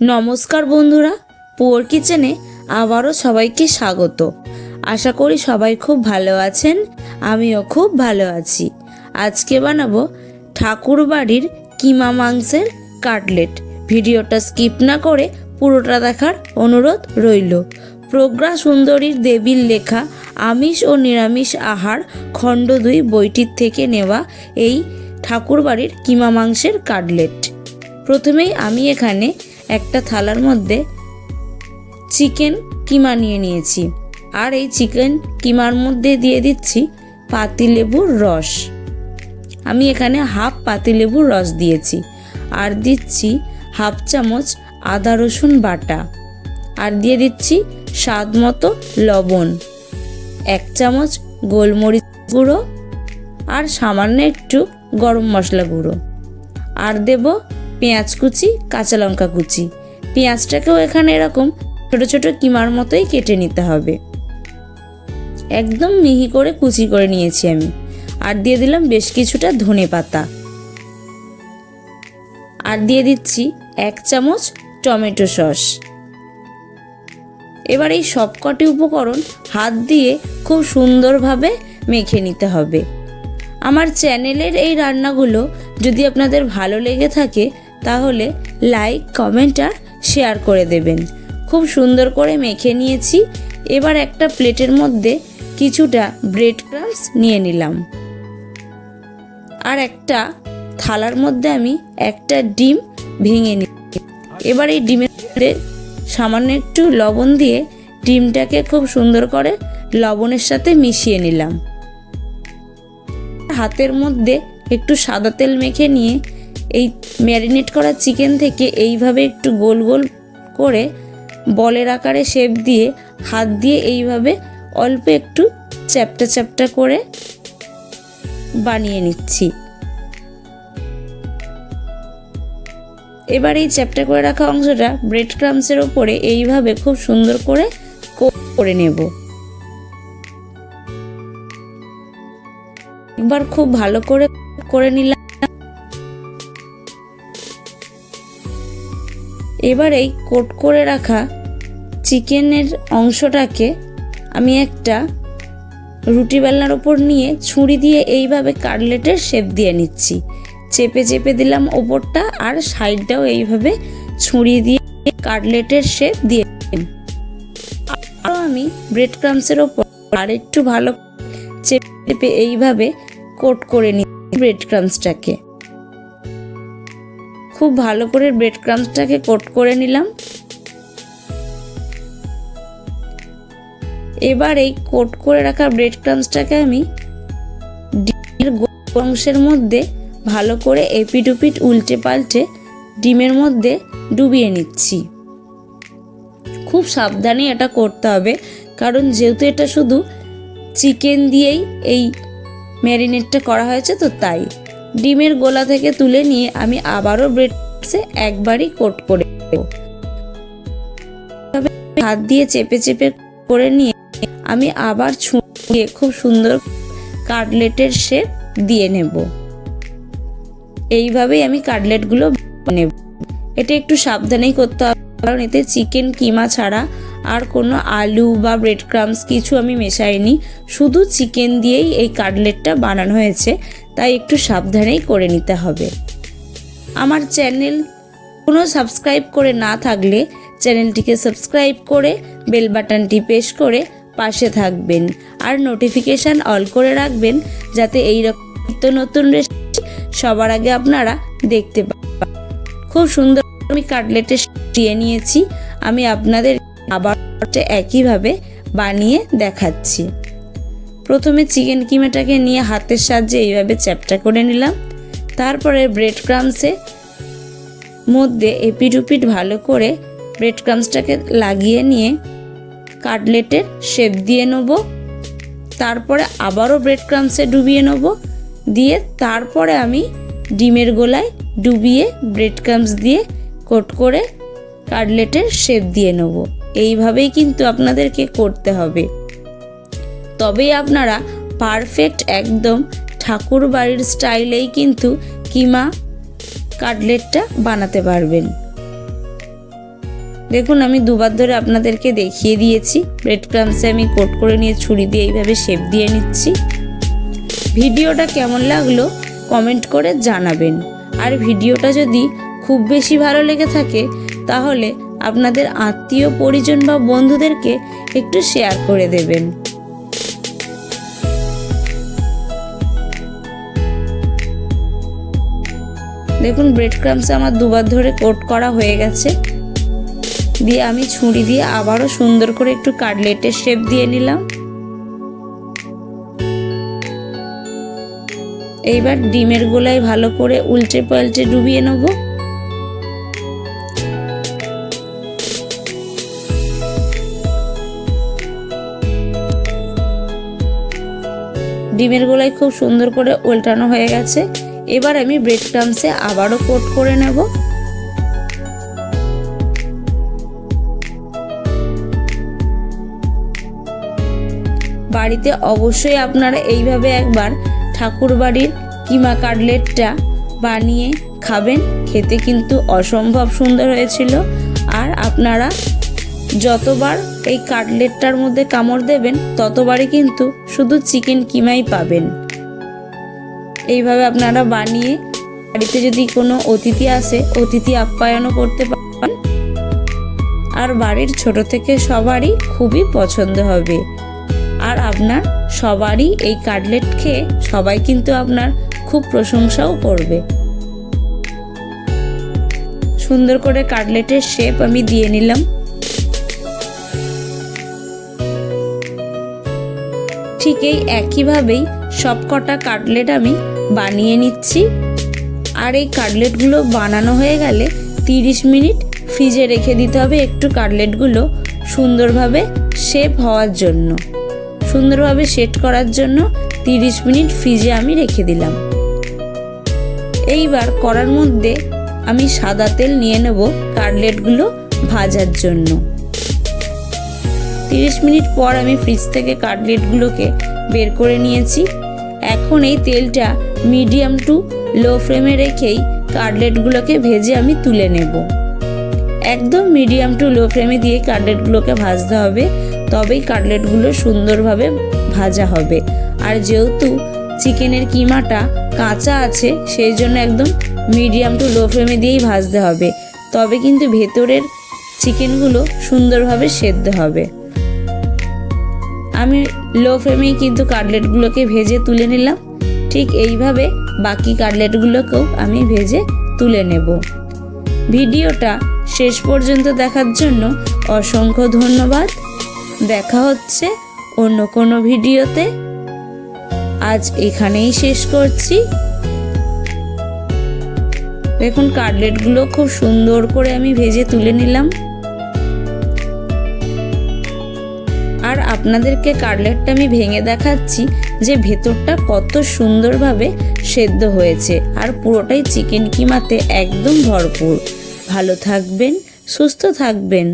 নমস্কার বন্ধুরা, পুয়ার কিচেনে আবারও সবাইকে স্বাগত। আশা করি সবাই খুব ভালো আছেন, আমিও খুব ভালো আছি। আজকে বানাবো ঠাকুর বাড়ির কিমা মাংসের কাটলেট। ভিডিওটা স্কিপ না করে পুরোটা দেখার অনুরোধ রইল। প্রজ্ঞা সুন্দরীর দেবীর লেখা আমিষ ও নিরামিষ আহার খণ্ড দুই বইটির থেকে নেওয়া এই ঠাকুরবাড়ির কিমা মাংসের কাটলেট। প্রথমেই আমি এখানে একটা থালার মধ্যে চিকেন কিমা নিয়ে নিয়েছি। আর এই চিকেন কিমার মধ্যে দিয়ে দিচ্ছি পাতিলেবুর রস। আমি এখানে হাফ পাতিলেবুর রস দিয়েছি। আর দিচ্ছি হাফ চামচ আদা রসুন বাটা। আর দিয়ে দিচ্ছি স্বাদ মতো লবণ। এক চামচ গোলমরিচ গুঁড়ো। আর সামান্য একটু গরম মশলা গুঁড়ো। আর দেব পেঁয়াজ কুচি, কাঁচা লঙ্কা কুচি। পেঁয়াজটাকেও এখানে এরকম ছোট ছোট কিমার মতোই কেটে নিতে হবে। একদম মিহি করে কুচি করে নিয়েছি আমি। আর দিয়ে দিলাম বেশ কিছুটা ধনে পাতা। আর দিয়ে দিচ্ছি এক চামচ টমেটো সস। এবার এই সবকটি উপকরণ হাত দিয়ে খুব সুন্দরভাবে মেখে নিতে হবে। আমার চ্যানেলের এই রান্নাগুলো যদি আপনাদের ভালো লেগে থাকে তাহলে লাইক কমেন্ট আর শেয়ার করে দেবেন। খুব সুন্দর করে মেখে নিয়েছি। এবার একটা প্লেটের মধ্যে কিছুটা ব্রেড ক্রামস নিয়ে নিলাম। আর একটা থালার মধ্যে আমি একটা ডিম ভেঙে নিই এবার এই ডিমের মধ্যে সামান্য একটু লবণ দিয়ে ডিমটাকে খুব সুন্দর করে লবণের সাথে মিশিয়ে নিলাম। হাতের মধ্যে একটু সাদা তেল মেখে নিয়ে এই ম্যারিনেট করা চিকেন থেকে এইভাবে একটু গোল গোল করে বলের আকারে শেপ দিয়ে, হাত দিয়ে এইভাবে অল্প একটু চ্যাপটা চ্যাপটা করে বানিয়ে নিচ্ছি। এবার এই চ্যাপটা করে রাখা অংশটা ব্রেড ক্রামসের ওপরে এইভাবে খুব সুন্দর করে করে নেব। একবার খুব ভালো করে করে নিলাম। এবার এই কোট করে রাখা চিকেনের অংশটাকে আমি একটা রুটি বেলনার ওপর নিয়ে ছুরি দিয়ে এইভাবে কাটলেটের শেপ দিয়ে নিচ্ছি চেপে চেপে দিলাম ওপরটা আর সাইডটাও এইভাবে ছুরি দিয়ে কাটলেটের শেপ দিয়ে। আরও আমি ব্রেড ক্রামসের ওপর আর একটু ভালো চেপে চেপে এইভাবে কোট করে নিচ্ছি ব্রেড ক্রামসটাকে খুব ভালো করে ব্রেড ক্রামসটাকে কোট করে নিলাম। এবার এই কোট করে রাখা ব্রেড ক্রামসটাকে আমি ডিমের অংশের মধ্যে ভালো করে এপিট উল্টে পাল্টে ডিমের মধ্যে ডুবিয়ে নিচ্ছি। খুব সাবধানে এটা করতে হবে, কারণ যেহেতু এটা শুধু চিকেন দিয়েই এই ম্যারিনেটটা করা হয়েছে, তো তাই। ডিমের গোলা থেকে তুলে নিয়ে আমি আবারও ব্রেডসে একবারই কোট করে দেব হাত দিয়ে চেপে চেপে করে নিয়ে আমি আবার ছুঁয়ে খুব সুন্দর কাটলেটের শেপ দিয়ে নেব। এইভাবেই আমি কাটলেটগুলো নেব। এটা একটু সাবধানেই করতে হবে, কারণ এতে চিকেন কিমা ছাড়া আর কোনো আলু বা ব্রেড ক্রামস কিছু আমি মেশাইনি। শুধু চিকেন দিয়েই এই কাটলেটটা বানানো হয়েছে, তাই একটু সাবধানেই করে নিতে হবে। আমার চ্যানেল কোনো সাবস্ক্রাইব করে না থাকলে চ্যানেলটিকে সাবস্ক্রাইব করে বেল বাটনটি প্রেস করে পাশে থাকবেন। আর নোটিফিকেশান অল করে রাখবেন, যাতে এই রকম নিত্য নতুন রেসিপি সবার আগে আপনারা দেখতে পান খুব সুন্দর আমি কাটলেটে দিয়ে নিয়েছি। আমি আপনাদের আবার একইভাবে বানিয়ে দেখাচ্ছি। প্রথমে চিকেন কিমাটাকে নিয়ে হাতের সাহায্যে এইভাবে চ্যাপটা করে নিলাম। তারপরে ব্রেড ক্রামসে মধ্যে এপিট উপিট ভালো করে ব্রেড ক্রামসটাকে লাগিয়ে নিয়ে কাটলেটের শেপ দিয়ে নেব। তারপরে আবারও ব্রেড ক্রামসে ডুবিয়ে নেব। দিয়ে তারপরে আমি ডিমের গোলায় ডুবিয়ে ব্রেড ক্রামস দিয়ে কোট করে কাটলেটের শেপ দিয়ে নেব। এইভাবেই কিন্তু আপনাদেরকে করতে হবে। তবেই আপনারা পারফেক্ট একদম ঠাকুর বাড়ির স্টাইলেই কিন্তু কিমা কাটলেটটা বানাতে পারবেন। দেখুন, আমি দুবার ধরে আপনাদেরকে দেখিয়ে দিয়েছি। ব্রেড ক্রামসে আমি কোট করে নিয়ে ছুরি দিয়ে এইভাবে শেপ দিয়ে নিচ্ছি। ভিডিওটা কেমন লাগল কমেন্ট করে জানাবেন। আর ভিডিওটা যদি খুব বেশি ভালো লেগে থাকে, তাহলে আপনাদের আত্মীয়, পরিজন বা বন্ধুদেরকে একটু শেয়ার করে দেবেন। দেখুন ব্রেড ক্রামস আমার দুবার ধরে কোট করা হয়ে গেছে। দিয়ে আমি ছুরি দিয়ে আবারও সুন্দর করে একটু কাটলেটের শেপ দিয়ে নিলাম। এইবার ডিমের গোলায় ভালো করে উল্টে পাল্টে ডুবিয়ে নেব। ডিমের গোলায় খুব সুন্দর করে উল্টানো হয়ে গেছে। এবার আমি ব্রেড ক্রামসে আবারও কোট করে নেব। বাড়িতে অবশ্যই আপনারা এইভাবে একবার ঠাকুর বাড়ির কিমা কাটলেটটা বানিয়ে খাবেন। খেতে কিন্তু অসম্ভব সুন্দর হয়েছিল। আর আপনারা যতবার এই কাটলেটটার মধ্যে কামড় দেবেন, ততবারই কিন্তু শুধু চিকেন কিমাই পাবেন। এইভাবে আপনারা বানিয়ে বাড়িতে যদি কোনো অতিথি আসে, অতিথি আপ্যায়নও করতে পারেন। আর বাড়ির ছোট থেকে সবারই খুবই পছন্দ হবে। আর আপনার সবারই এই কাটলেট খেয়ে সবাই কিন্তু আপনার খুব প্রশংসাও করবে। সুন্দর করে কাটলেটের শেপ আমি দিয়ে নিলাম। ঠিক এই একইভাবেই সবকটা কাটলেট আমি বানিয়ে নিচ্ছি। আর এই কাটলেটগুলো বানানো হয়ে গেলে 30 মিনিট ফ্রিজে রেখে দিতে হবে একটু কাটলেটগুলো সুন্দরভাবে শেপ হওয়ার জন্য। সুন্দরভাবে সেট করার জন্য 30 মিনিট ফ্রিজে আমি রেখে দিলাম। এইবার করার মধ্যে আমি সাদা তেল নিয়ে নেব কাটলেটগুলো ভাজার জন্য। 30 মিনিট পর আমি ফ্রিজ থেকে কাটলেটগুলোকে বের করে নিয়েছি। এখন এই তেলটা মিডিয়াম টু লো ফ্লেমে রেখেই কাটলেটগুলোকে ভেজে আমি তুলে নেব। একদম মিডিয়াম টু লো ফ্লেমে দিয়ে কাটলেটগুলোকে ভাজতে হবে, তবেই কাটলেটগুলো সুন্দরভাবে ভাজা হবে। আর যেহেতু চিকেনের কিমাটা কাঁচা আছে, সেই জন্য একদম মিডিয়াম টু লো ফ্লেমে দিয়েই ভাজতে হবে। তবে কিন্তু ভেতরের চিকেনগুলো সুন্দরভাবে সেদ্ধ হবে। আমি লো ফ্লেমেই কিন্তু কাটলেটগুলোকে ভেজে তুলে নিলাম। ঠিক এইভাবে বাকি কাটলেটগুলোকেও আমি ভেজে তুলে নেব। ভিডিওটা শেষ পর্যন্ত দেখার জন্য অসংখ্য ধন্যবাদ। দেখা হচ্ছে অন্য কোনো ভিডিওতে। আজ এখানেই শেষ করছি। দেখুন কাটলেটগুলো খুব সুন্দর করে আমি ভেজে তুলে নিলাম। আর আপনাদেরকে কাটলেটটা আমি ভেঙে দেখাচ্ছি যে ভেতরটা কত সুন্দরভাবে সেদ্ধ হয়েছে আর পুরোটাই চিকেন কিমাতে একদম ভরপুর। ভালো থাকবেন, সুস্থ থাকবেন।